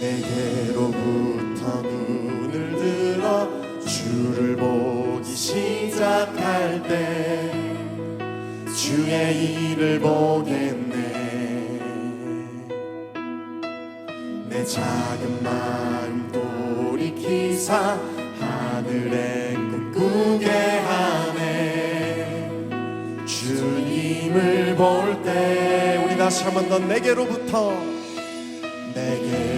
내게로부터 눈을 들어 주를 보기 시작할 때 주의 일을 보겠네. 내 작은 마음 돌이키사 하늘에 꿈꾸게 하네. 주님을 볼 때 우리 다시 한번 더 내게로부터 내게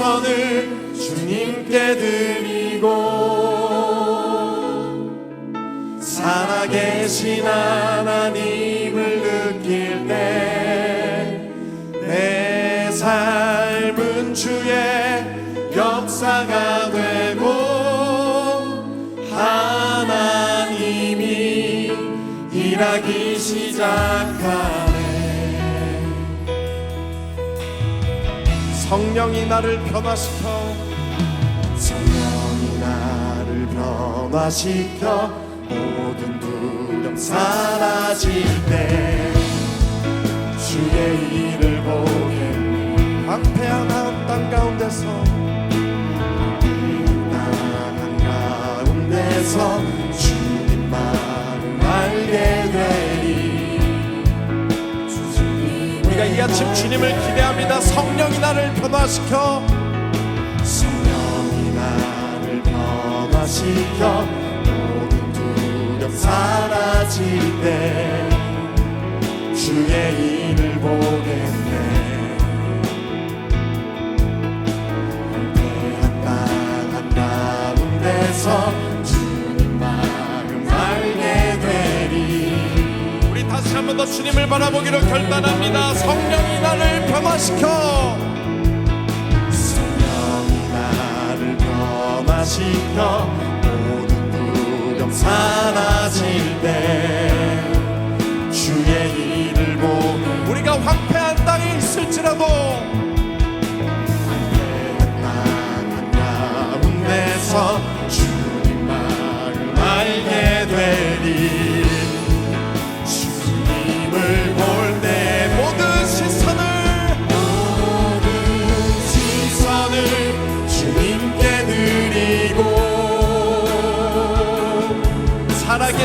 시선을 주님께 드리고 살아계신 하나님을 느낄 때 내 삶은 주의 역사가 되고 하나님이 일하기 시작하네 성령이 나를 변화시켜. 성령이 나를 변화시켜 모든 두려움 사라질 때 주의 일을 보겠네 황폐한 땅 가운데서 이 아침 주님을 기대합니다. 성령이 나를 변화시켜. 성령이 나를 변화시켜. 모든 두려움 사라질 때 주의 일을 보겠네 다시 한 번 더 주님을 바라보기로 결단합니다. 성령이 나를 변화시켜 성령이 나를 변화시켜 모든 두려움 사라질 때 주의 일을 보고 우리가 황폐한 땅에 있을지라도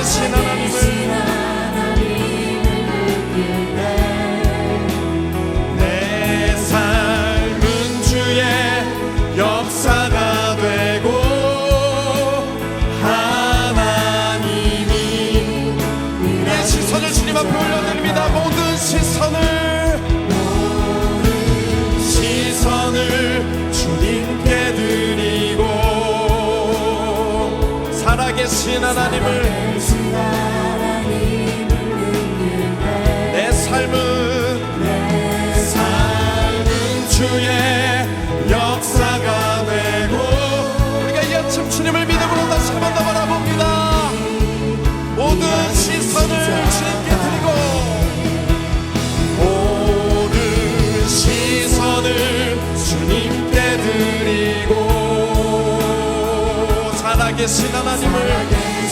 신 하나님을 내 삶은 주의 역사가 되고 하나님이 내 시선을 주님 앞에 올려드립니다. 모든 시선을 시선을 주님께 드리고 살아계신 하나님을 드리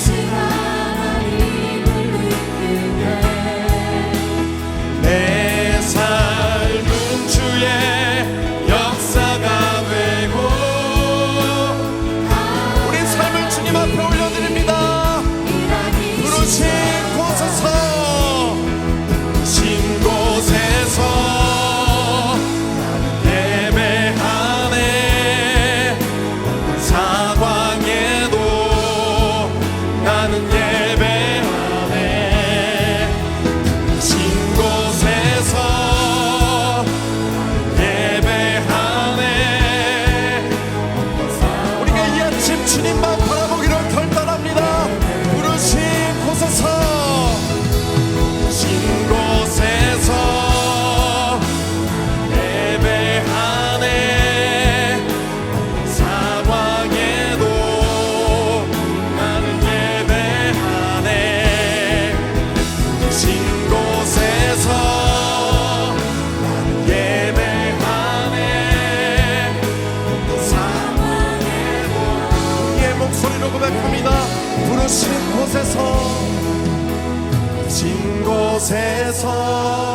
곳에서 진 곳에서.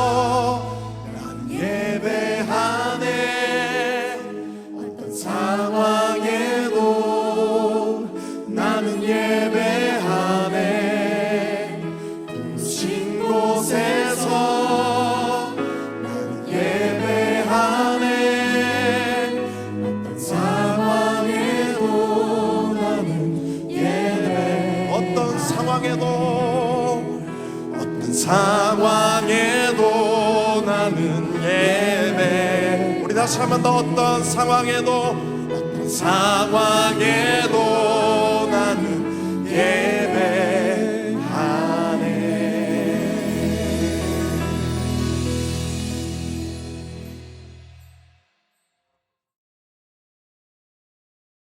어떤 상황에도 나는 예배. 우리 다시 한번 더 어떤 상황에도 어떤 상황에도